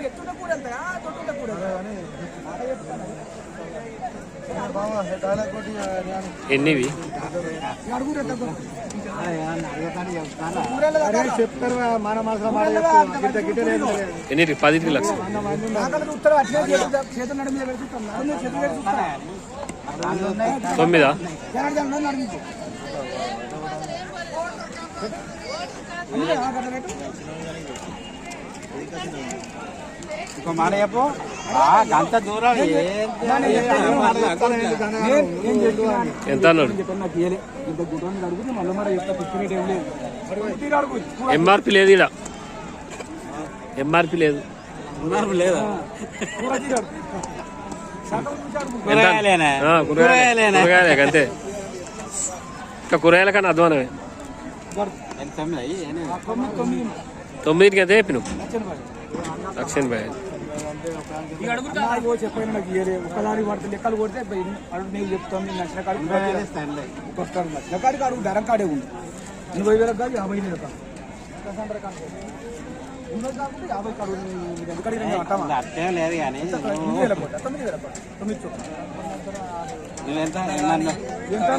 ఎత్తుంటే కూడా వెళ్తాయా తొట్టుంటే కూడా ఎన్నివి మన మనసులో ఎన్ని పదికి లక్ష. ఉత్తరం అట్లే చేతులు నడు మీద పెడుతుంటాం నడు మీద చేతులు పెడుతుంటాం తొమ్మిదా? గట్ల రేటు? ఇంకో చెప్పు. గంట దూరం. ఎంత లేదు. ఎంఆర్పి లేదు ఇక్కడ ఎంఆర్పి లేదు. కూరగాయలే? కూరగాయలే అంతే. ఇంకా కూరగాయల కన్నా అధ్వానమే తొమ్మిదికి అయితే చెప్పినావు? లక్షలు పడి. లక్ష ఎనభై ఐదు నాకు ఇయ్యలే ఒకదాని పడితే లెక్కలు కొడితే అడుగు నేను చెప్తాను నేను నచ్చిన కాడికి. వస్తాను నచ్చిన కాడికి అడుగు ధరం కాడే ఉంది ఎనభై వేలకు కాదు యాభై వేలకు కాదు యాభై లేదు కానీ తొమ్మిది వేల తొమ్మిది ఎంత ఎంత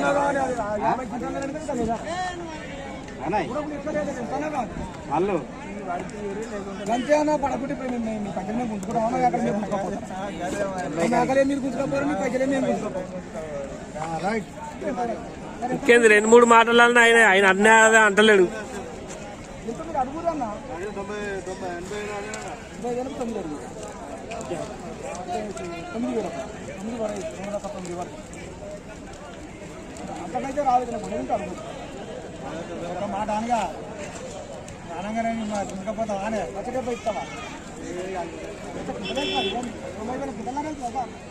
కానీ అది ఆ యాభై కింటాలు అంటే కదా లేదా? అన్నాయి ఇప్పుడు ఎట్లా లేదు, ఎంత అన్నా కాదు. మళ్ళు అంతే అన్నా పడకుంటే ఇప్పుడు మేము మీ పక్కన గుంజుకుంటామా అక్కడ మేము గుంజుకోపోతాం మీ అక్కడే మీరు గుంజుకోపోరు మీ పక్కనే మేము గుంజుకోపోతాం ఇంకేంది రెండు మూడు మాటలు అన్నా ఆయన ఆయన అన్నీ అదే అంటలేడు అంతకైతే రాలేదు మాట అనగా అనగానే ఇంకపోతా ఆనే పచ్చడిపోయి ఇస్తావా?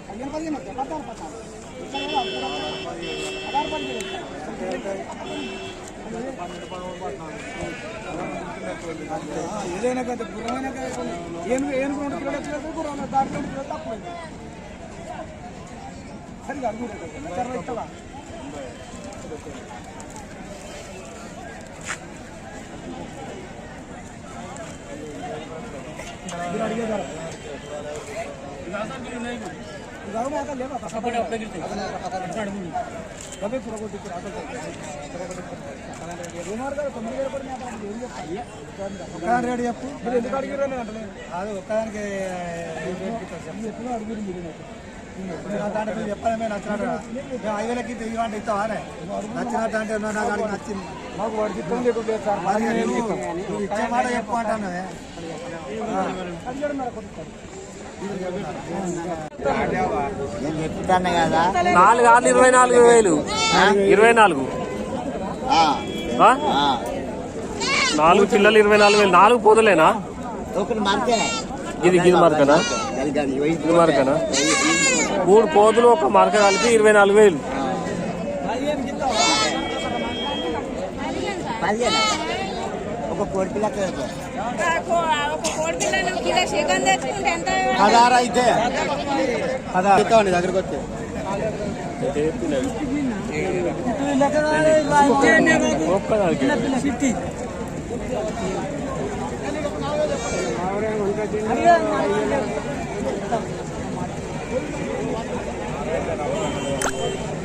పదిహేను పదిహేను వస్తాయి పద్నాలుగు పదహారు పదిహేను ఏదైనా కదా గురమైన ఏను ఏనుగు రెండు కిలోలు వచ్చినప్పుడు గురం దాంట్లో తక్కువైంది సరిగా ఇస్తావా ధర ఇదావు మేక లేవా కష్టపడి గవే చూడగొట్టి ఏమారు కదా తొమ్మిది వేల పడి మేక అంటే ఏం చెప్తాను ఒక్కదాని రేటు చెప్పు మీరు ఎందుకు అడిగారు అని అంటే అది ఒక్కదానికి ఎప్పుడు అడిగారు మీరు చెప్పాలి నచ్చినట్టు ఐదు వేలకి ఇవ్వండి నచ్చినట్టు అంటే నాకు నచ్చింది. మాకు నువ్వు ఇచ్చే మాట చెప్పు అంటాను. చెప్తాను కదా నాలుగు ఆరు ఇరవై నాలుగు వేలు. ఇరవై నాలుగు. ఆ, ఆ? ఆ. నాలుగు పిల్లలు ఇరవై నాలుగు వేలు. నాలుగు పోదులేనా? ఇది గిది మరకనా? మరకనా? మూడు పోదులు ఒక మరక కలిపి ఇరవై నాలుగు వేలు. ఒక కోడి పిల్లకి పదహారు. అయితే పదహారు దగ్గరకు వచ్చి. ఒక్కదానికి. Thank you.